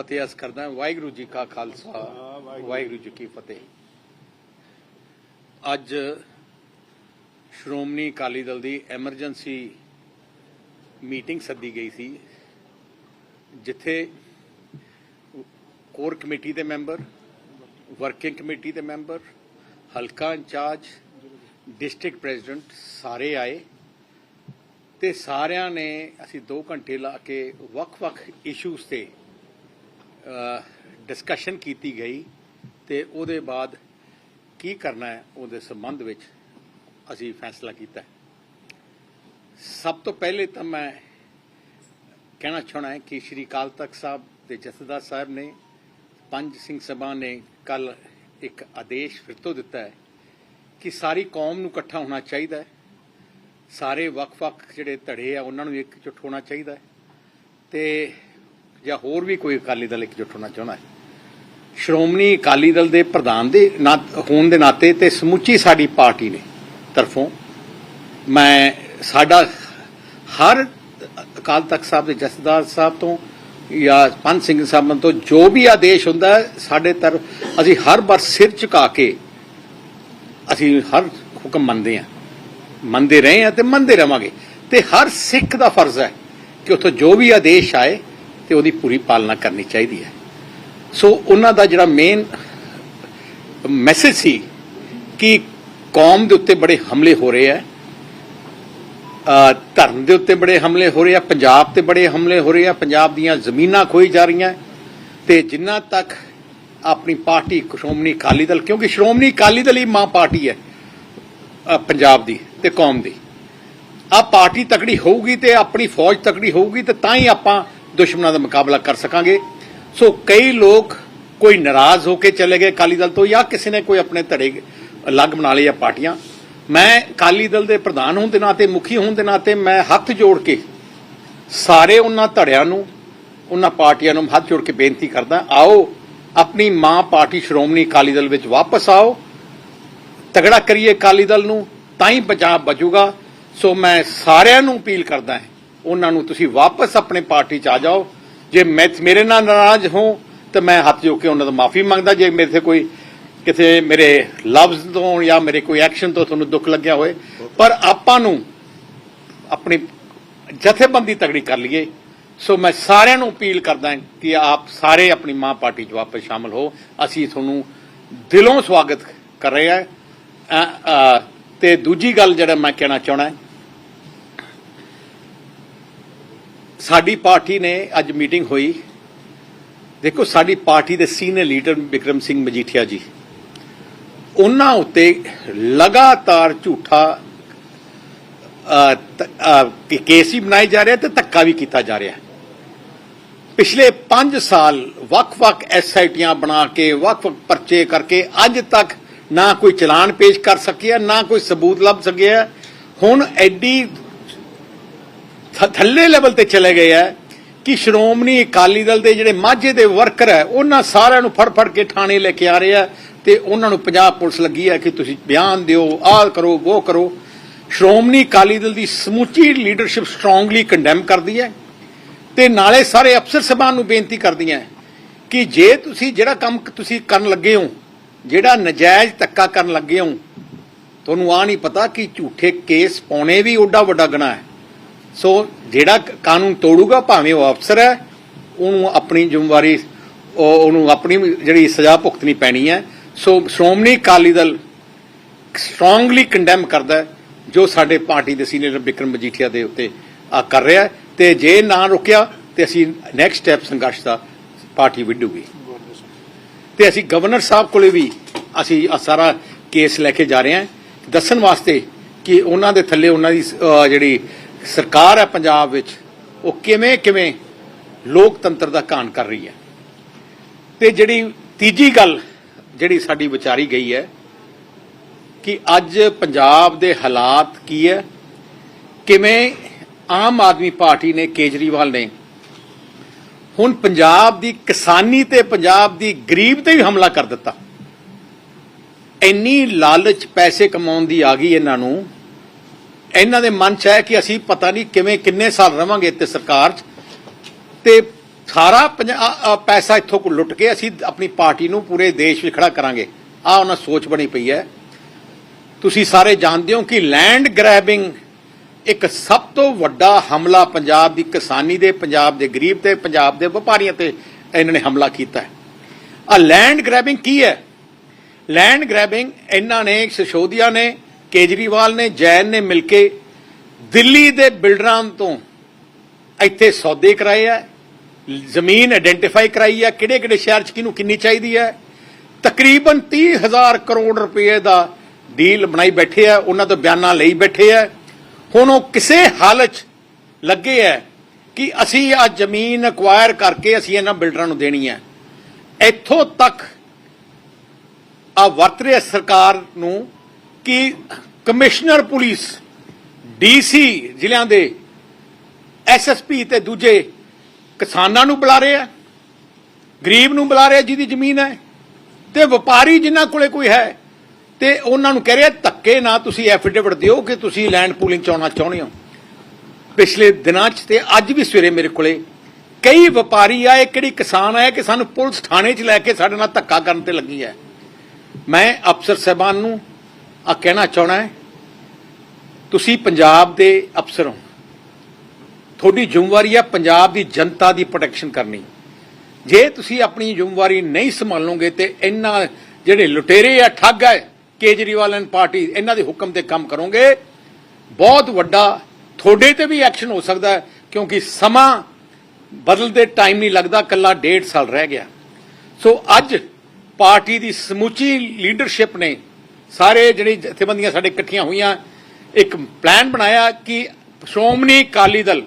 ਫਤਿਹ ਅਸ ਕਰਦਾ। ਵਾਹਿਗੁਰੂ ਜੀ ਕਾ ਖਾਲਸਾ ਵਾਹਿਗੁਰੂ ਜੀ ਕੀ ਫਤਿਹ ਅੱਜ ਸ਼੍ਰੋਮਣੀ ਅਕਾਲੀ ਦਲ ਦੀ ਐਮਰਜੈਂਸੀ ਮੀਟਿੰਗ ਸੱਦੀ ਗਈ ਸੀ ਜਿੱਥੇ ਕੋਰ ਕਮੇਟੀ ਦੇ ਮੈਂਬਰ ਵਰਕਿੰਗ ਕਮੇਟੀ ਦੇ ਮੈਂਬਰ ਹਲਕਾ ਇੰਚਾਰਜ ਡਿਸਟ੍ਰਿਕਟ ਪ੍ਰੈਜ਼ੀਡੈਂਟ ਸਾਰੇ ਆਏ ਤੇ ਸਾਰਿਆਂ ਨੇ ਅਸੀਂ 2 ਘੰਟੇ ਲਾ ਕੇ ਵੱਖ-ਵੱਖ ਇਸ਼ੂਜ਼ ਤੇ ਡਿਸਕਸ਼ਨ ਕੀਤੀ ਗਈ ਤੇ ਉਹਦੇ ਬਾਅਦ ਕੀ ਕਰਨਾ ਹੈ, ਉਹਦੇ ਸੰਬੰਧ ਵਿੱਚ ਅਸੀਂ ਫੈਸਲਾ ਕੀਤਾ ਸਭ ਤੋਂ ਪਹਿਲੇ ਤਾਂ ਮੈਂ ਕਹਿਣਾ ਚਾਹਣਾ ਹੈ ਕਿ ਸ਼੍ਰੀ ਅਕਾਲ ਤਖਤ ਸਾਹਿਬ ਤੇ ਜਥੇਦਾਰ ਸਾਹਿਬ ਨੇ, ਪੰਜ ਸਿੰਘ ਸਭਾ ਨੇ ਕੱਲ ਇੱਕ ਆਦੇਸ਼ ਫਿਰ ਤੋਂ ਦਿੱਤਾ ਹੈ ਕਿ ਸਾਰੀ ਕੌਮ ਨੂੰ ਇਕੱਠਾ ਹੋਣਾ ਚਾਹੀਦਾ ਹੈ। ਸਾਰੇ ਵੱਖ-ਵੱਖ ਜਿਹੜੇ ਧੜੇ ਆ, ਉਹਨਾਂ ਨੂੰ ਇਕਜੁੱਟ ਹੋਣਾ ਚਾਹੀਦਾ ਹੈ। ਤੇ ਜਾਂ ਹੋਰ ਵੀ ਕੋਈ ਅਕਾਲੀ ਦਲ ਇਕਜੁੱਟ ਹੋਣਾ ਚਾਹੁੰਦਾ ਹੈ? ਸ਼੍ਰੋਮਣੀ ਅਕਾਲੀ ਦਲ ਦੇ ਪ੍ਰਧਾਨ ਦੇ ਨਾ- ਹੋਣ ਦੇ ਨਾਤੇ ਤੇ ਸਮੁੱਚੀ ਸਾਡੀ ਪਾਰਟੀ ਨੇ ਤਰਫੋਂ ਮੈਂ ਸਾਡਾ ਹਰ ਅਕਾਲ ਤਖਤ ਸਾਹਿਬ ਦੇ ਜਥੇਦਾਰ ਸਾਹਿਬ ਤੋਂ ਜਾਂ ਪੰਜ ਸਿੰਘ ਸਾਹਿਬ ਤੋਂ ਜੋ ਵੀ ਆਦੇਸ਼ ਹੁੰਦਾ ਸਾਡੇ ਤਰਫ ਅਸੀਂ ਹਰ ਵਾਰ ਸਿਰ ਝੁਕਾ ਕੇ ਅਸੀਂ ਹਰ ਹੁਕਮ ਮੰਨਦੇ ਹਾਂ। ਮੰਨਦੇ ਰਹੇ ਹਾਂ ਤੇ ਮੰਨਦੇ ਰਵਾਂਗੇ। ਤੇ ਹਰ ਸਿੱਖ ਦਾ ਫਰਜ਼ ਹੈ ਕਿ ਉੱਥੋਂ ਜੋ ਵੀ ਆਦੇਸ਼ ਆਏ ਤੇ ਉਹਦੀ ਪੂਰੀ ਪਾਲਣਾ ਕਰਨੀ ਚਾਹੀਦੀ ਹੈ। ਸੋ ਉਹਨਾਂ ਦਾ ਜਿਹੜਾ ਮੇਨ ਮੈਸੇਜ ਸੀ ਕਿ ਕੌਮ ਦੇ ਉੱਤੇ ਬੜੇ ਹਮਲੇ ਹੋ ਰਹੇ ਆ ਧਰਮ ਦੇ ਉੱਤੇ ਬੜੇ ਹਮਲੇ ਹੋ ਰਹੇ ਆ, ਪੰਜਾਬ ਤੇ ਬੜੇ ਹਮਲੇ ਹੋ ਰਹੇ ਆ, ਪੰਜਾਬ ਦੀਆਂ ਜ਼ਮੀਨਾਂ ਖੋਈ ਜਾ ਰਹੀਆਂ, ਤੇ ਜਿੰਨਾ ਤੱਕ ਆਪਣੀ ਪਾਰਟੀ ਸ਼੍ਰੋਮਣੀ ਅਕਾਲੀ ਦਲ, ਕਿਉਂਕਿ ਸ਼੍ਰੋਮਣੀ ਅਕਾਲੀ ਦਲ ਹੀ ਮਾਂ ਪਾਰਟੀ ਹੈ ਪੰਜਾਬ ਦੀ ਤੇ ਕੌਮ ਦੀ। ਆ ਪਾਰਟੀ ਤਕੜੀ ਹੋਊਗੀ ਤੇ ਆਪਣੀ ਫੌਜ ਤਕੜੀ ਹੋਊਗੀ ਤੇ ਤਾਂ ਹੀ ਆਪਾਂ ਦੁਸ਼ਮਣਾਂ ਦਾ ਮੁਕਾਬਲਾ ਕਰ ਸਕਾਂਗੇ। ਸੋ ਕਈ ਲੋਕ ਕੋਈ ਨਾਰਾਜ਼ ਹੋ ਕੇ ਚਲੇ ਗਏ ਅਕਾਲੀ ਦਲ ਤੋਂ ਜਾਂ ਕਿਸੇ ਨੇ ਕੋਈ ਆਪਣੇ ਧੜੇ ਅਲੱਗ ਬਣਾ ਲਏ ਆ ਪਾਰਟੀਆਂ। ਮੈਂ ਅਕਾਲੀ ਦਲ ਦੇ ਪ੍ਰਧਾਨ ਹੋਣ ਦੇ ਨਾਤੇ, ਮੁਖੀ ਹੋਣ ਦੇ ਨਾਤੇ ਮੈਂ ਹੱਥ ਜੋੜ ਕੇ ਸਾਰੇ ਉਹਨਾਂ ਧੜਿਆਂ ਨੂੰ, ਉਹਨਾਂ ਪਾਰਟੀਆਂ ਨੂੰ ਹੱਥ ਜੋੜ ਕੇ ਬੇਨਤੀ ਕਰਦਾ, ਆਓ ਆਪਣੀ ਮਾਂ ਪਾਰਟੀ ਸ਼੍ਰੋਮਣੀ ਅਕਾਲੀ ਦਲ ਵਿੱਚ ਵਾਪਸ ਆਓ। ਤਗੜਾ ਕਰੀਏ ਅਕਾਲੀ ਦਲ ਨੂੰ, ਤਾਂ ਹੀ ਪੰਜਾਬ ਬਚੂਗਾ। ਸੋ ਮੈਂ ਸਾਰਿਆਂ ਨੂੰ ਅਪੀਲ ਕਰਦਾ ਹਾਂ ਉਹਨਾਂ ਨੂੰ ਤੁਸੀਂ ਵਾਪਸ ਆਪਣੇ ਪਾਰਟੀ ਚ ਆ ਜਾਓ। ਜੇ ਮੈਂ ਮੇਰੇ ਨਾਲ ਨਾਰਾਜ਼ ਹੋ ਤਾਂ ਮੈਂ ਹੱਥ ਜੋੜ ਕੇ ਉਹਨਾਂ ਤੋਂ ਮਾਫੀ ਮੰਗਦਾ। ਜੇ ਮੇਰੇ ਤੇ ਕੋਈ ਕਿਸੇ ਮੇਰੇ ਲਫ਼ਜ਼ ਤੋਂ ਜਾਂ ਮੇਰੇ ਕੋਈ ਐਕਸ਼ਨ ਤੋਂ ਤੁਹਾਨੂੰ ਦੁੱਖ ਲੱਗਿਆ ਹੋਏ ਪਰ ਆਪਾਂ ਨੂੰ ਆਪਣੀ ਜਥੇਬੰਦੀ ਤਗੜੀ ਕਰ ਲਈਏ। ਸੋ ਮੈਂ ਸਾਰਿਆਂ ਨੂੰ ਅਪੀਲ ਕਰਦਾ ਕਿ ਆਪ ਸਾਰੇ ਆਪਣੀ ਮਾਂ ਪਾਰਟੀ 'ਚ ਵਾਪਸ ਸ਼ਾਮਲ ਹੋ। ਅਸੀਂ ਤੁਹਾਨੂੰ ਦਿਲੋਂ ਸਵਾਗਤ ਕਰ ਰਹੇ ਹਾਂ। ਅ, ਤੇ ਦੂਜੀ ਗੱਲ ਜਿਹੜਾ ਮੈਂ ਕਹਿਣਾ ਚਾਹਣਾ ਸਾਡੀ ਪਾਰਟੀ ਨੇ ਅੱਜ ਮੀਟਿੰਗ ਹੋਈ। ਦੇਖੋ, ਸਾਡੀ ਪਾਰਟੀ ਦੇ ਸੀਨੀਅਰ ਲੀਡਰ ਵਿਕਰਮ ਸਿੰਘ ਮਜੀਠੀਆ ਜੀ, ਉਹਨਾਂ ਉੱਤੇ ਲਗਾਤਾਰ ਝੂਠਾ ਕੇਸ ਹੀ ਬਣਾਏ ਜਾ ਰਿਹਾ ਤੇ ਧੱਕਾ ਵੀ ਕੀਤਾ ਜਾ ਰਿਹਾ। ਪਿਛਲੇ 5 ਸਾਲ ਵੱਖ-ਵੱਖ ਐਸਆਈਟੀਆਂ ਬਣਾ ਕੇ, ਵੱਖ-ਵੱਖ ਪਰਚੇ ਕਰਕੇ ਅੱਜ ਤੱਕ ਨਾ ਕੋਈ ਚਲਾਨ ਪੇਸ਼ ਕਰ ਸਕਿਆ, ਨਾ ਕੋਈ ਸਬੂਤ ਲੱਭ ਸਕਿਆ। ਹੁਣ ਐਡੀ ਥੱਲੇ ਲੈਵਲ ਤੇ ਚਲੇ ਗਏ ਆ ਕਿ ਸ਼੍ਰੋਮਣੀ ਅਕਾਲੀ ਦਲ ਦੇ ਜਿਹੜੇ ਮਾਝੇ ਦੇ ਵਰਕਰ ਹੈ ਉਹਨਾਂ ਸਾਰਿਆਂ ਨੂੰ ਫੜ-ਫੜ ਕੇ ਥਾਣੇ ਲੈ ਕੇ ਆ ਰਹੇ ਆ ਤੇ ਉਹਨਾਂ ਨੂੰ ਪੰਜਾਬ ਪੁਲਿਸ ਲੱਗੀ ਹੈ ਕਿ ਤੁਸੀਂ ਬਿਆਨ ਦਿਓ, ਆਹ ਕਰੋ, ਉਹ ਕਰੋ। ਸ਼੍ਰੋਮਣੀ ਅਕਾਲੀ ਦਲ ਦੀ ਸਮੁੱਚੀ ਲੀਡਰਸ਼ਿਪ ਸਟਰੋਂਗਲੀ ਕੰਡੈਮ ਕਰਦੀ ਹੈ ਤੇ ਨਾਲੇ ਸਾਰੇ ਅਫਸਰ ਸਭਾ ਨੂੰ ਬੇਨਤੀ ਕਰਦੀਆਂ ਹੈ ਕਿ ਜੇ ਤੁਸੀਂ ਜਿਹੜਾ ਕੰਮ ਤੁਸੀਂ ਕਰਨ ਲੱਗੇ ਹੋ, ਜਿਹੜਾ ਨਜਾਇਜ਼ ਧੱਕਾ ਕਰਨ ਲੱਗੇ ਹੋ, ਤੁਹਾਨੂੰ ਆ ਨਹੀਂ ਪਤਾ ਕਿ ਝੂਠੇ ਕੇਸ ਪਾਉਣੇ ਵੀ ਓਡਾ ਵੱਡਾ ਗੁਨਾਹ ਹੈ। ਸੋ ਜਿਹੜਾ ਕਾਨੂੰਨ ਤੋੜੂਗਾ, ਭਾਵੇਂ ਉਹ ਅਫਸਰ ਹੈ, ਉਹਨੂੰ ਆਪਣੀ ਜ਼ਿੰਮੇਵਾਰੀ ਉਹਨੂੰ ਆਪਣੀ ਜਿਹੜੀ ਸਜ਼ਾ ਭੁਗਤਣੀ ਪੈਣੀ ਹੈ। ਸੋ ਸ਼੍ਰੋਮਣੀ ਅਕਾਲੀ ਦਲ ਸਟਰੋਂਗਲੀ ਕੰਡੈਮ ਕਰਦਾ ਜੋ ਸਾਡੇ ਪਾਰਟੀ ਦੇ ਸੀਨੀਅਰ ਬਿਕਰਮ ਮਜੀਠੀਆ ਦੇ ਉੱਤੇ ਆ ਕਰ ਰਿਹਾ ਹੈ। ਤੇ ਜੇ ਨਾ ਰੁਕਿਆ, ਤੇ ਅਸੀਂ ਨੈਕਸਟ ਸਟੈਪ ਸੰਘਰਸ਼ ਦਾ ਪਾਰਟੀ ਵਿੱਢੂਗੀ। ਤੇ ਅਸੀਂ ਗਵਰਨਰ ਸਾਹਿਬ ਕੋਲੇ ਵੀ ਅਸੀਂ ਆਹ ਸਾਰਾ ਕੇਸ ਲੈ ਕੇ ਜਾ ਰਹੇ ਹਾਂ। ਦੱਸਣ ਵਾਸਤੇ ਕਿ ਉਹਨਾਂ ਦੇ ਥੱਲੇ ਉਹਨਾਂ ਦੀ ਜਿਹੜੀ ਸਰਕਾਰ ਹੈ ਪੰਜਾਬ ਵਿੱਚ, ਉਹ ਕਿਵੇਂ ਕਿਵੇਂ ਲੋਕਤੰਤਰ ਦਾ ਘਾਣ ਕਰ ਰਹੀ ਹੈ। ਤੇ ਜਿਹੜੀ ਤੀਜੀ ਗੱਲ, ਜਿਹੜੀ ਸਾਡੀ ਵਿਚਾਰੀ ਗਈ ਹੈ ਕਿ ਅੱਜ ਪੰਜਾਬ ਦੇ ਹਾਲਾਤ ਕੀ ਹੈ, ਕਿਵੇਂ ਆਮ ਆਦਮੀ ਪਾਰਟੀ ਨੇ ਕੇਜਰੀਵਾਲ ਨੇ ਹੁਣ ਪੰਜਾਬ ਦੀ ਕਿਸਾਨੀ ਤੇ ਪੰਜਾਬ ਦੀ ਗਰੀਬ ਤੇ ਵੀ ਹਮਲਾ ਕਰ ਦਿੱਤਾ। ਇੰਨੀ ਲਾਲਚ ਪੈਸੇ ਕਮਾਉਣ ਦੀ ਆ ਗਈ ਇਹਨਾਂ ਨੂੰ ਇਹਨਾਂ ਦੇ ਮਨ ਚ ਹੈ ਕਿ ਅਸੀਂ ਪਤਾ ਨਹੀਂ ਕਿਵੇਂ, ਕਿੰਨੇ ਸਾਲ ਰਵਾਂਗੇ ਇੱਥੇ ਸਰਕਾਰ 'ਚ। ਤੇ ਸਾਰਾ ਪੰਜਾ- ਪੈਸਾ ਇੱਥੋਂ ਕੋ ਲੁੱਟ ਕੇ ਅਸੀਂ ਆਪਣੀ ਪਾਰਟੀ ਨੂੰ ਪੂਰੇ ਦੇਸ਼ ਵਿੱਚ ਖੜਾ ਕਰਾਂਗੇ। ਆ ਉਹਨਾਂ ਸੋਚ ਬਣੀ ਪਈ ਹੈ। ਤੁਸੀਂ ਸਾਰੇ ਜਾਣਦੇ ਹੋ ਕਿ ਲੈਂਡ ਗ੍ਰੈਬਿੰਗ ਇੱਕ ਸਭ ਤੋਂ ਵੱਡਾ ਹਮਲਾ ਪੰਜਾਬ ਦੀ ਕਿਸਾਨੀ ਦੇ, ਪੰਜਾਬ ਦੇ ਗਰੀਬ ਤੇ, ਪੰਜਾਬ ਦੇ ਵਪਾਰੀਆਂ ਤੇ ਇਹਨਾਂ ਨੇ ਹਮਲਾ ਕੀਤਾ ਹੈ। ਆ ਲੈਂਡ ਗ੍ਰੈਬਿੰਗ ਕੀ ਹੈ? ਲੈਂਡ ਗ੍ਰੈਬਿੰਗ ਇਹਨਾਂ ਨੇ ਸਿਸੋਦੀਆ ਨੇ ਕੇਜਰੀਵਾਲ ਨੇ, ਜੈਨ ਨੇ ਮਿਲ ਕੇ ਦਿੱਲੀ ਦੇ ਬਿਲਡਰਾਂ ਤੋਂ ਇੱਥੇ ਸੌਦੇ ਕਰਾਏ ਆ, ਜ਼ਮੀਨ ਆਇਡੈਂਟੀਫਾਈ ਕਰਾਈ ਆ ਕਿਹੜੇ ਕਿਹੜੇ ਸ਼ਹਿਰ ਚ ਕਿਹਨੂੰ ਕਿੰਨੀ ਚਾਹੀਦੀ ਹੈ ਤਕਰੀਬਨ 30000 ਕਰੋੜ ਰੁਪਏ ਦਾ ਡੀਲ ਬਣਾਈ ਬੈਠੇ ਆ, ਉਹਨਾਂ ਤੋਂ ਬਿਆਨਾਂ ਲਈ ਬੈਠੇ ਆ। ਹੁਣ ਉਹ ਕਿਸੇ ਹਾਲਤ ਲੱਗੇ ਆ ਕਿ ਅਸੀਂ ਆ ਜ਼ਮੀਨ ਅਕਵਾਇਰ ਕਰਕੇ ਅਸੀਂ ਇਹਨਾਂ ਬਿਲਡਰਾਂ ਨੂੰ ਦੇਣੀ ਹੈ ਇੱਥੋਂ ਤੱਕ ਆ ਵਰਤ ਰਿਹਾ ਸਰਕਾਰ ਨੂੰ ਕਿ ਕਮਿਸ਼ਨਰ ਪੁਲਿਸ, ਡੀਸੀ ਜ਼ਿਲ੍ਹਿਆਂ ਦੇ ਐਸਐਸਪੀ ਤੇ ਦੂਜੇ ਕਿਸਾਨਾਂ ਨੂੰ ਬੁਲਾ ਰਹੇ ਆ ਗਰੀਬ ਨੂੰ ਬੁਲਾ ਰਹੇ ਆ ਜਿਹਦੀ ਜ਼ਮੀਨ ਹੈ, ਤੇ ਵਪਾਰੀ ਜਿਨ੍ਹਾਂ ਕੋਲੇ ਕੋਈ ਹੈ, ਤੇ ਉਹਨਾਂ ਨੂੰ ਕਹਿ ਰਿਹਾ, ਧੱਕੇ ਨਾ ਤੁਸੀਂ ਐਫੀਡੇਵਿਟ ਦਿਓ ਕਿ ਤੁਸੀਂ ਲੈਂਡ ਪੂਲਿੰਗ ਚ ਆਉਣਾ ਚਾਹੁੰਦੇ ਹੋ। ਪਿਛਲੇ ਦਿਨਾਂ 'ਚ ਤੇ ਅੱਜ ਵੀ ਸਵੇਰੇ ਮੇਰੇ ਕੋਲੇ ਕਈ ਵਪਾਰੀ ਆਏ, ਕਿਹੜੀ ਕਿਸਾਨ ਆਏ ਕਿ ਸਾਨੂੰ ਪੁਲਿਸ ਥਾਣੇ 'ਚ ਲੈ ਕੇ ਸਾਡੇ ਨਾਲ ਧੱਕਾ ਕਰਨ ਤੇ ਲੱਗੀ ਹੈ। ਮੈਂ ਅਫਸਰ ਸਾਹਿਬਾਨ ਨੂੰ ਆ ਕਹਿਣਾ ਚਾਹਣਾ ਹੈ, ਤੁਸੀਂ ਪੰਜਾਬ ਦੇ ਅਫਸਰ ਹੋ। ਤੁਹਾਡੀ ਜ਼ਿੰਮੇਵਾਰੀ ਹੈ ਪੰਜਾਬ ਦੀ ਜਨਤਾ ਦੀ ਪ੍ਰੋਟੈਕਸ਼ਨ ਕਰਨੀ। ਜੇ ਤੁਸੀਂ ਆਪਣੀ ਜ਼ਿੰਮੇਵਾਰੀ ਨਹੀਂ ਸੰਭਾਲੋਗੇ ਤੇ ਇਹਨਾਂ ਜਿਹੜੇ ਲੁਟੇਰੇ ਆ, ਠੱਗ ਹੈ ਕੇਜਰੀਵਾਲ ਐਂਡ ਪਾਰਟੀ, ਇਹਨਾਂ ਦੇ ਹੁਕਮ ਤੇ ਕੰਮ ਕਰੋਗੇ। ਬਹੁਤ ਵੱਡਾ ਤੁਹਾਡੇ ਤੇ ਵੀ ਐਕਸ਼ਨ ਹੋ ਸਕਦਾ ਕਿਉਂਕਿ ਸਮਾਂ ਬਦਲਦੇ ਟਾਈਮ ਨਹੀਂ ਲੱਗਦਾ ਕੱਲਾ ਡੇਢ ਸਾਲ ਰਹਿ ਗਿਆ। ਸੋ ਅੱਜ ਪਾਰਟੀ ਦੀ ਸਮੁੱਚੀ ਲੀਡਰਸ਼ਿਪ ਨੇ ਸਾਰੇ ਜਿਹੜੀ ਜਥੇਬੰਦੀਆਂ ਸਾਡੇ ਇਕੱਠੀਆਂ ਹੋਈਆਂ, ਇੱਕ ਪਲਾਨ ਬਣਾਇਆ ਕਿ ਸ਼੍ਰੋਮਣੀ ਅਕਾਲੀ ਦਲ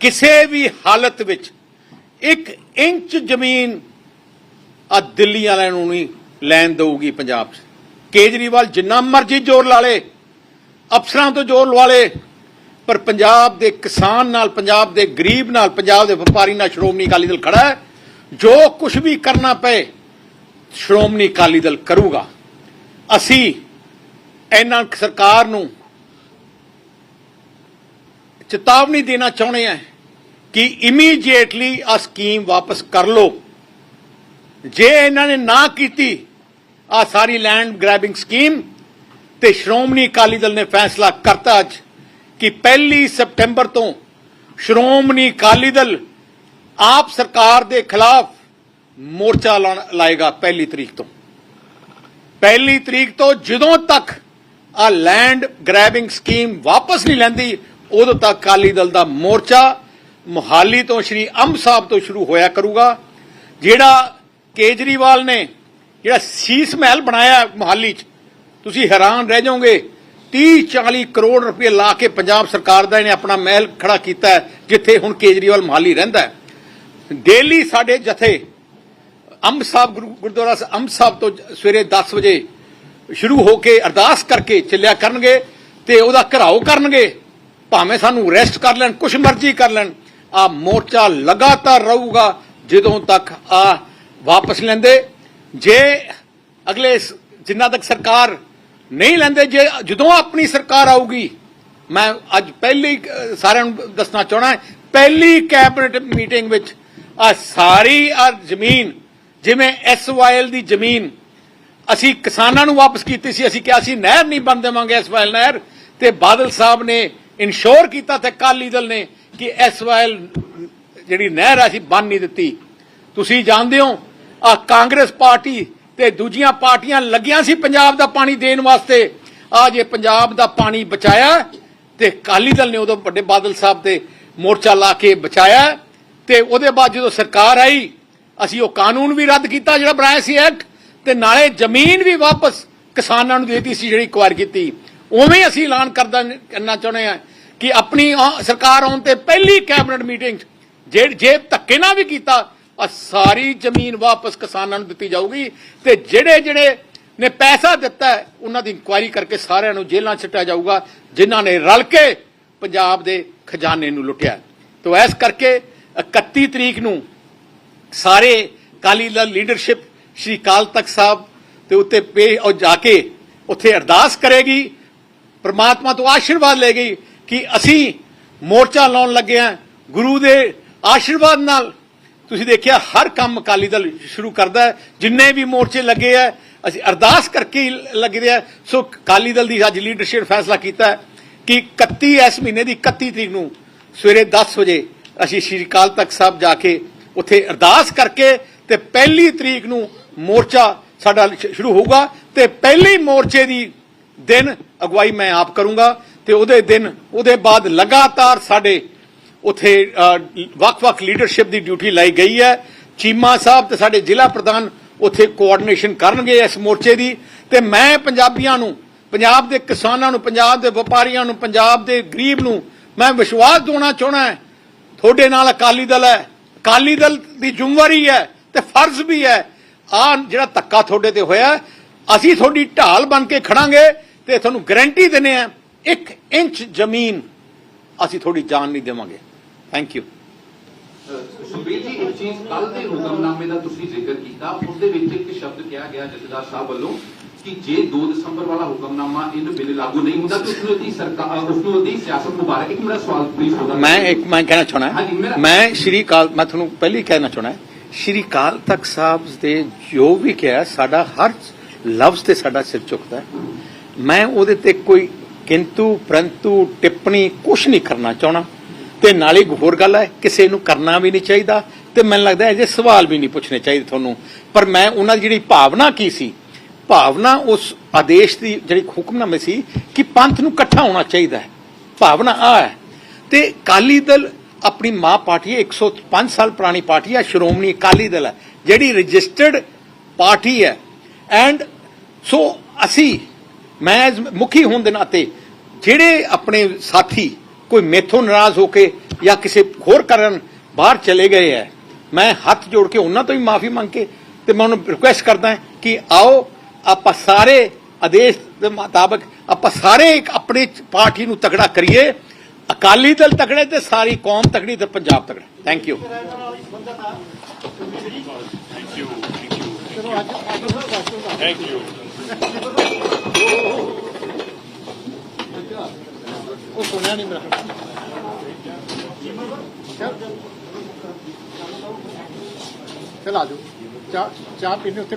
ਕਿਸੇ ਵੀ ਹਾਲਤ ਵਿੱਚ ਇੱਕ ਇੰਚ ਜ਼ਮੀਨ ਆ ਦਿੱਲੀ ਵਾਲਿਆਂ ਨੂੰ ਨਹੀਂ ਲੈਣ ਦਊਗੀ ਪੰਜਾਬ। 'ਚ ਕੇਜਰੀਵਾਲ ਜਿੰਨਾ ਮਰਜ਼ੀ ਜ਼ੋਰ ਲਾ ਲੇ, ਅਫਸਰਾਂ ਤੋਂ ਜ਼ੋਰ ਲਵਾ ਲੇ, ਪਰ ਪੰਜਾਬ ਦੇ ਕਿਸਾਨ ਨਾਲ, ਪੰਜਾਬ ਦੇ ਗਰੀਬ ਨਾਲ, ਪੰਜਾਬ ਦੇ ਵਪਾਰੀ ਨਾਲ ਸ਼੍ਰੋਮਣੀ ਅਕਾਲੀ ਦਲ ਖੜਾ ਹੈ। ਜੋ ਕੁਝ ਵੀ ਕਰਨਾ ਪਏ, ਸ਼੍ਰੋਮਣੀ ਅਕਾਲੀ ਦਲ ਕਰੂਗਾ। ਅਸੀਂ ਇਹਨਾਂ ਸਰਕਾਰ ਨੂੰ ਚੇਤਾਵਨੀ ਦੇਣਾ ਚਾਹੁੰਦੇ ਹਾਂ ਕਿ ਇਮੀਡੀਏਟਲੀ ਆ ਸਕੀਮ ਵਾਪਸ ਕਰ ਲਓ। ਜੇ ਇਹਨਾਂ ਨੇ ਨਾ ਕੀਤੀ ਆ ਸਾਰੀ ਲੈਂਡ ਗ੍ਰੈਬਿੰਗ ਸਕੀਮ ਤੇ ਸ਼੍ਰੋਮਣੀ ਅਕਾਲੀ ਦਲ ਨੇ ਫੈਸਲਾ ਕਰਤਾ ਅੱਜ ਕਿ 1 ਸਪਟੈਂਬਰ ਤੋਂ ਸ਼੍ਰੋਮਣੀ ਅਕਾਲੀ ਦਲ ਆਪ ਸਰਕਾਰ ਦੇ ਖਿਲਾਫ ਮੋਰਚਾ ਲਾਉਣ- ਲਾਏਗਾ ਪਹਿਲੀ ਤਰੀਕ ਤੋਂ। ਪਹਿਲੀ ਤਰੀਕ ਤੋਂ ਜਦੋਂ ਤੱਕ ਆ ਲੈਂਡ ਗ੍ਰੈਬਿੰਗ ਸਕੀਮ ਵਾਪਸ ਨਹੀਂ ਲੈਂਦੀ, ਉਦੋਂ ਤੱਕ ਅਕਾਲੀ ਦਲ ਦਾ ਮੋਰਚਾ ਮੁਹਾਲੀ ਤੋਂ ਸ਼੍ਰੀ ਅੰਬ ਸਾਹਿਬ ਤੋਂ ਸ਼ੁਰੂ ਹੋਇਆ ਕਰੂਗਾ। ਜਿਹੜਾ ਕੇਜਰੀਵਾਲ ਨੇ ਜਿਹੜਾ ਸੀਸ ਮਹਿਲ ਬਣਾਇਆ ਮੁਹਾਲੀ 'ਚ, ਤੁਸੀਂ ਹੈਰਾਨ ਰਹਿ ਜਾਓਗੇ। 30 40 ਕਰੋੜ ਰੁਪਏ ਲਾ ਕੇ ਪੰਜਾਬ ਸਰਕਾਰ ਦਾ ਇਹਨੇ ਆਪਣਾ ਮਹਿਲ ਖੜਾ ਕੀਤਾ ਜਿੱਥੇ ਹੁਣ ਕੇਜਰੀਵਾਲ ਮੁਹਾਲੀ ਰਹਿੰਦਾ ਹੈ। ਡੇਲੀ ਸਾਡੇ ਜਥੇ ਅੰਬ ਸਾਹਿਬ ਗੁਰੂ- ਗੁਰਦੁਆਰਾ ਸ- ਅੰਬ ਸਾਹਿਬ ਤੋਂ ਸਵੇਰੇ 10 ਵਜੇ ਸ਼ੁਰੂ ਹੋ ਕੇ ਅਰਦਾਸ ਕਰਕੇ ਚੱਲਿਆ ਕਰਨਗੇ ਤੇ ਉਹਦਾ ਘਰਾਓ ਕਰਨਗੇ। ਭਾਵੇਂ ਸਾਨੂੰ ਰੈਸਟ ਕਰ ਲੈਣ, ਕੁਛ ਮਰਜ਼ੀ ਕਰ ਲੈਣ, ਆ ਮੋਰਚਾ ਲਗਾਤਾਰ ਰਹੂਗਾ ਜਦੋਂ ਤੱਕ ਆ ਵਾਪਸ ਲੈਂਦੇ। ਜੇ ਅਗਲੇ ਜਿੰਨਾ ਤੱਕ ਸਰਕਾਰ ਨਹੀਂ ਲੈਂਦੇ, ਜੇ ਜਦੋਂ ਆਪਣੀ ਸਰਕਾਰ ਆਊਗੀ, ਮੈਂ ਅੱਜ ਪਹਿਲੀ ਸਾਰਿਆਂ ਨੂੰ ਦੱਸਣਾ ਚਾਹਣਾ ਪਹਿਲੀ ਕੈਬਨਿਟ ਮੀਟਿੰਗ ਵਿੱਚ ਆ ਸਾਰੀ ਆ ਜ਼ਮੀਨ ਜਿਵੇਂ ਐਸਵਾਈਐਲ ਦੀ ਜ਼ਮੀਨ ਅਸੀਂ ਕਿਸਾਨਾਂ ਨੂੰ ਵਾਪਸ ਕੀਤੀ ਸੀ, ਅਸੀਂ ਕਿਹਾ ਸੀ, ਨਹਿਰ ਨਹੀਂ ਬਣ ਦੇਵਾਂਗੇ ਐਸਵਾਈਐਲ ਨਹਿਰ, ਤੇ ਬਾਦਲ ਸਾਹਿਬ ਨੇ ਇਨਸ਼ੋਰ ਕੀਤਾ ਤੇ ਕਾਲੀ ਦਲ ਨੇ ਕਿ ਐਸਵਾਈਐਲ ਜਿਹੜੀ ਨਹਿਰ ਆ, ਅਸੀਂ ਬਣ ਨਹੀਂ ਦਿੱਤੀ। ਤੁਸੀਂ ਜਾਣਦੇ ਹੋ, ਆ ਕਾਂਗਰਸ ਪਾਰਟੀ ਤੇ ਦੂਜੀਆਂ ਪਾਰਟੀਆਂ ਲੱਗੀਆਂ ਸੀ ਪੰਜਾਬ ਦਾ ਪਾਣੀ ਦੇਣ ਵਾਸਤੇ। ਆ ਜੇ ਪੰਜਾਬ ਦਾ ਪਾਣੀ ਬਚਾਇਆ, ਤੇ ਕਾਲੀ ਦਲ ਨੇ ਉਦੋਂ ਵੱਡੇ ਬਾਦਲ ਸਾਹਿਬ ਤੇ ਮੋਰਚਾ ਲਾ ਕੇ ਬਚਾਇਆ, ਤੇ ਉਹਦੇ ਬਾਅਦ ਜਦੋਂ ਸਰਕਾਰ ਆਈ ਅਸੀਂ ਉਹ ਕਾਨੂੰਨ ਵੀ ਰੱਦ ਕੀਤਾ ਜਿਹੜਾ ਬਣਾਇਆ ਸੀ ਐਕਟ, ਤੇ ਨਾਲੇ ਜ਼ਮੀਨ ਵੀ ਵਾਪਸ ਕਿਸਾਨਾਂ ਨੂੰ ਦੇਤੀ ਸੀ ਜਿਹੜੀ ਕੁਆਰ ਕੀਤੀ। ਉਵੇਂ ਅਸੀਂ ਐਲਾਨ ਕਰਦਾ ਕਰਨਾ ਚਾਹੁੰਦੇ ਆ ਕਿ ਆਪਣੀ ਸਰਕਾਰ ਆਉਣ ਤੇ ਪਹਿਲੀ ਕੈਬਨਿਟ ਮੀਟਿੰਗ ਜੇ ਜੇ ਧੱਕੇ ਨਾਲ ਵੀ ਕੀਤਾ ਆ ਸਾਰੀ ਜ਼ਮੀਨ ਵਾਪਸ ਕਿਸਾਨਾਂ ਨੂੰ ਦਿੱਤੀ ਜਾਊਗੀ ਤੇ ਜਿਹੜੇ ਜਿਹੜੇ ਨੇ ਪੈਸਾ ਦਿੱਤਾ ਉਹਨਾਂ ਦੀ ਇਨਕੁਆਇਰੀ ਕਰਕੇ ਸਾਰਿਆਂ ਨੂੰ ਜੇਲ੍ਹਾਂ 'ਚ ਜਾਊਗਾ, ਜਿਨ੍ਹਾਂ ਨੇ ਰਲ ਕੇ ਪੰਜਾਬ ਦੇ ਖਜ਼ਾਨੇ ਨੂੰ ਲੁੱਟਿਆ। ਤੋ ਇਸ ਕਰਕੇ 31 ਤਰੀਕ ਨੂੰ ਸਾਰੇ ਕਾਲੀ ਦਲ ਲੀਡਰਸ਼ਿਪ ਸ਼੍ਰੀ ਕਾਲ ਤਖਤ ਸਾਹਿਬ ਤੇ ਉੱਤੇ ਪੇ ਉਹ ਜਾ ਕੇ ਉੱਥੇ ਅਰਦਾਸ ਕਰੇਗੀ, ਪ੍ਰਮਾਤਮਾ ਤੋਂ ਆਸ਼ੀਰਵਾਦ ਲਏਗੀ ਕਿ ਅਸੀਂ ਮੋਰਚਾ ਲਾਉਣ ਲੱਗੇ ਹਾਂ, ਗੁਰੂ ਦੇ ਆਸ਼ੀਰਵਾਦ ਨਾਲ। ਤੁਸੀਂ ਦੇਖਿਆ ਹਰ ਕੰਮ ਅਕਾਲੀ ਦਲ ਸ਼ੁਰੂ ਕਰਦਾ ਜਿੰਨੇ ਵੀ ਮੋਰਚੇ ਲੱਗੇ ਆ ਅਸੀਂ ਅਰਦਾਸ ਕਰਕੇ ਹੀ ਲੱਗਦੇ ਆ ਸੋ ਅਕਾਲੀ ਦਲ ਦੀ ਅੱਜ ਲੀਡਰਸ਼ਿਪ ਫੈਸਲਾ ਕੀਤਾ ਕਿ 31 ਇਸ ਮਹੀਨੇ ਦੀ 31 ਤਰੀਕ ਨੂੰ ਸਵੇਰੇ 10 ਵਜੇ ਅਸੀਂ ਸ਼੍ਰੀ ਅਕਾਲ ਤਖਤ ਸਾਹਿਬ ਜਾ ਕੇ ਉੱਥੇ ਅਰਦਾਸ ਕਰਕੇ ਤੇ ਪਹਿਲੀ ਤਰੀਕ ਨੂੰ ਮੋਰਚਾ ਸਾਡਾ ਸ਼ੁਰੂ ਹੋਊਗਾ ਤੇ ਪਹਿਲੀ ਮੋਰਚੇ ਦੀ ਦਿਨ ਅਗਵਾਈ ਮੈਂ ਆਪ ਕਰੂੰਗਾ ਤੇ ਉਹਦੇ ਦਿਨ, ਉਹਦੇ ਬਾਅਦ ਲਗਾਤਾਰ ਸਾਡੇ ਉਥੇ ਵੱਖ-ਵੱਖ ਲੀਡਰਸ਼ਿਪ ਦੀ ਡਿਊਟੀ ਲਾਈ ਗਈ ਹੈ। ਚੀਮਾ ਸਾਹਿਬ ਤੇ ਸਾਡੇ ਜ਼ਿਲ੍ਹਾ ਪ੍ਰਧਾਨ ਉਥੇ ਕੋਆਰਡੀਨੇਸ਼ਨ ਕਰਨਗੇ ਇਸ ਮੋਰਚੇ ਦੀ ਤੇ ਮੈਂ ਪੰਜਾਬੀਆਂ ਨੂੰ, ਪੰਜਾਬ ਦੇ ਕਿਸਾਨਾਂ ਨੂੰ, ਪੰਜਾਬ ਦੇ ਵਪਾਰੀਆਂ ਨੂੰ, ਪੰਜਾਬ ਦੇ ਗਰੀਬ ਨੂੰ ਮੈਂ ਵਿਸ਼ਵਾਸ ਦਿਵਾਉਣਾ ਚਾਹਣਾ ਤੁਹਾਡੇ ਨਾਲ ਅਕਾਲੀ ਦਲ ਹੈ ਅਕਾਲੀ ਦਲ ਦੀ ਜ਼ਿੰਮੇਵਾਰੀ ਹੈ ਤੇ ਫਰਜ਼ ਵੀ ਹੈ। ਆ ਜਿਹੜਾ ਧੱਕਾ ਤੁਹਾਡੇ ਤੇ ਹੋਇਆ, ਅਸੀਂ ਤੁਹਾਡੀ ਢਾਲ ਬਣ ਕੇ ਖੜਾਂਗੇ ਤੇ ਤੁਹਾਨੂੰ ਗਾਰੰਟੀ ਦਿੰਨੇ ਆ ਇੱਕ ਇੰਚ ਜ਼ਮੀਨ ਅਸੀਂ ਤੁਹਾਡੀ ਜਾਨ ਨਹੀਂ ਦੇਵਾਂਗੇ। ਥੈਂਕ ਯੂ ਸੁਖਬੀਰ ਜੀ ਇੱਕ ਚੀਜ਼ ਕੱਲ ਦੇ ਹੁਕਮਨਾਮੇ ਦਾ ਤੁਸੀਂ ਜ਼ਿਕਰ ਕੀਤਾ। ਉਸ ਦੇ ਵਿੱਚ ਇੱਕ ਸ਼ਬਦ ਕਿਹਾ ਗਿਆ ਜਥੇਦਾਰ ਸਾਹਿਬ ਵੱਲੋਂ ਕਿ ਜੇ 2 ਦਸੰਬਰ ਵਾਲਾ ਹੁਕਮਨਾਮਾ ਇਹਨੂੰ ਬਿਲ ਲਾਗੂ ਨਹੀਂ ਹੁੰਦਾ ਤਾਂ ਉਸ ਨੂੰ ਉਹਦੀ ਸਰਕਾਰ ਉਸ ਨੂੰ ਉਹਦੀ ਸਿਆਸਤ ਮੁਬਾਰਕ ਇੱਕ ਮੇਰਾ ਸਵਾਲ ਪਲੀਜ਼ ਹੋਗਾ ਮੈਂ ਇੱਕ ਮੈਂ ਕਹਿਣਾ ਚਾਹਣਾ ਮੈਂ ਸ਼੍ਰੀ ਕਾਲ ਮੈਂ ਤੁਹਾਨੂੰ ਪਹਿਲੀ ਕਹਿਣਾ ਚਾਹਣਾ ਸ਼੍ਰੀ ਕਾਲ ਤਖਤ ਸਾਹਿਬ ਦੇ ਜੋ ਵੀ ਕਿਹਾ ਸਾਡਾ ਹਰ ਲਫ਼ਜ਼ ਤੇ ਸਾਡਾ ਸਿਰ ਝੁਕਦਾ। ਮੈਂ ਉਹਦੇ ਤੇ ਕੋਈ ਕਿੰਤੂ ਪ੍ਰੰਤੂ ਟਿੱਪਣੀ ਕੁਝ ਨਹੀਂ ਕਰਨਾ ਚਾਹਣਾ ਤੇ ਨਾਲੇ ਹੋਰ ਗੱਲ ਹੈ ਕਿਸੇ ਨੂੰ ਕਰਨਾ ਵੀ ਨਹੀਂ ਚਾਹੀਦਾ ਤੇ ਮੈਨੂੰ ਲੱਗਦਾ ਹੈ ਜੇ ਸਵਾਲ ਵੀ ਨਹੀਂ ਪੁੱਛਣੇ ਚਾਹੀਦੇ ਤੁਹਾਨੂੰ। ਪਰ ਮੈਂ ਉਹਨਾਂ ਦੀ ਜਿਹੜੀ ਭਾਵਨਾ ਕੀ ਸੀ ਭਾਵਨਾ ਉਸ ਆਦੇਸ਼ ਦੀ ਜਿਹੜੀ ਹੁਕਮਨਾਮੇ ਸੀ ਕਿ ਪੰਥ ਨੂੰ ਇਕੱਠਾ ਹੋਣਾ ਚਾਹੀਦਾ ਹੈ। ਭਾਵਨਾ ਆ ਹੈ। ਤੇ ਅਕਾਲੀ ਦਲ ਆਪਣੀ ਮਾਂ ਪਾਰਟੀ ਹੈ 105 ਸਾਲ ਪੁਰਾਣੀ ਪਾਰਟੀ ਹੈ, ਸ਼੍ਰੋਮਣੀ ਅਕਾਲੀ ਦਲ ਹੈ, ਜਿਹੜੀ ਰਜਿਸਟਰਡ ਪਾਰਟੀ ਹੈ। ਐਂਡ ਸੋ ਅਸੀਂ, ਮੈਂ ਮੁਖੀ ਹੋਣ ਦੇ ਨਾਤੇ ਜਿਹੜੇ ਆਪਣੇ ਸਾਥੀ ਕੋਈ ਮੇਥੋਂ ਨਾਰਾਜ਼ ਹੋ ਕੇ ਜਾਂ ਕਿਸੇ ਹੋਰ ਕਾਰਨ ਬਾਹਰ ਚਲੇ ਗਏ ਹੈ, ਮੈਂ ਹੱਥ ਜੋੜ ਕੇ ਉਹਨਾਂ ਤੋਂ ਵੀ ਮਾਫੀ ਮੰਗ ਕੇ ਤੇ ਮੈਂ ਉਹਨੂੰ ਰਿਕੁਐਸਟ ਕਰਦਾ ਕਿ ਆਓ ਆਪਾਂ ਸਾਰੇ ਆਦੇਸ਼ ਦੇ ਮੁਤਾਬਕ ਆਪਾਂ ਸਾਰੇ ਇੱਕ ਆਪਣੀ ਪਾਰਟੀ ਨੂੰ ਤਕੜਾ ਕਰੀਏ। ਅਕਾਲੀ ਦਲ ਤਕੜੇ ਤੇ ਸਾਰੀ ਕੌਮ ਤਕੜੀ ਤੇ ਪੰਜਾਬ ਤਕੜਾ। ਥੈਂਕ ਯੂ ਉਹ ਸੁਣਿਆ ਨਹੀਂ ਮੇਰਾ ਚਲ ਆ ਜਾਓ ਚਾਹ ਚਾਹ ਪੀਣੇ ਉੱਥੇ